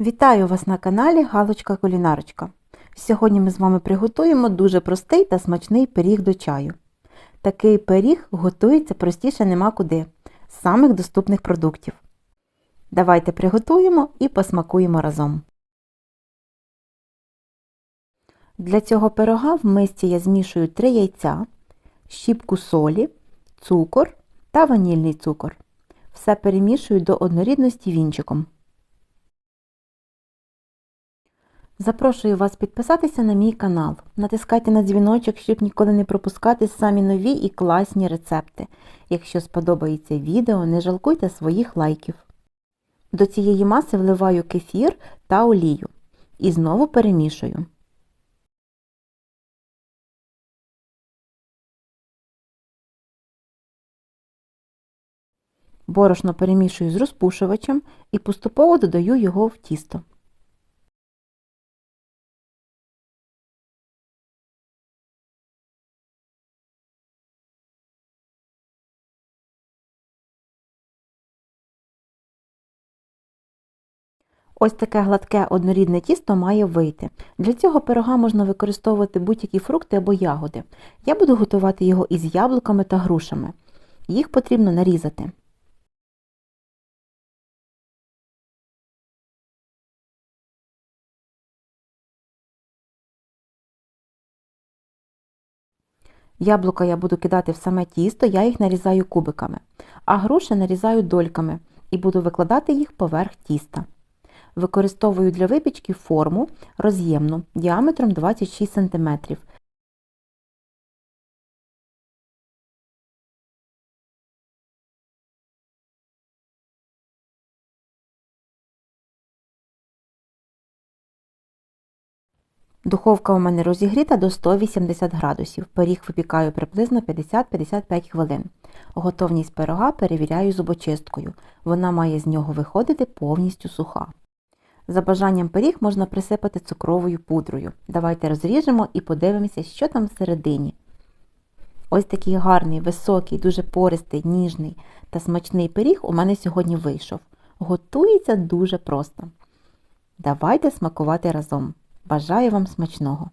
Вітаю вас на каналі Галочка Кулінарочка. Сьогодні ми з вами приготуємо дуже простий та смачний пиріг до чаю. Такий пиріг готується простіше нема куди, з самих доступних продуктів. Давайте приготуємо і посмакуємо разом. Для цього пирога в мисці я змішую 3 яйця, щіпку солі, цукор та ванільний цукор. Все перемішую до однорідності вінчиком. Запрошую вас підписатися на мій канал. Натискайте на дзвіночок, щоб ніколи не пропускати самі нові і класні рецепти. Якщо сподобається відео, не жалкуйте своїх лайків. До цієї маси вливаю кефір та олію і знову перемішую. Борошно перемішую з розпушувачем і поступово додаю його в тісто. Ось таке гладке однорідне тісто має вийти. Для цього пирога можна використовувати будь-які фрукти або ягоди. Я буду готувати його із яблуками та грушами. Їх потрібно нарізати. Яблука я буду кидати в саме тісто, я їх нарізаю кубиками, а груші нарізаю дольками і буду викладати їх поверх тіста. Використовую для випічки форму роз'ємну діаметром 26 см. Духовка у мене розігріта до 180 градусів. Пиріг випікаю приблизно 50-55 хвилин. Готовність пирога перевіряю зубочисткою. Вона має з нього виходити повністю суха. За бажанням пиріг можна присипати цукровою пудрою. Давайте розріжемо і подивимося, що там всередині. Ось такий гарний, високий, дуже пористий, ніжний та смачний пиріг у мене сьогодні вийшов. Готується дуже просто. Давайте смакувати разом. Бажаю вам смачного!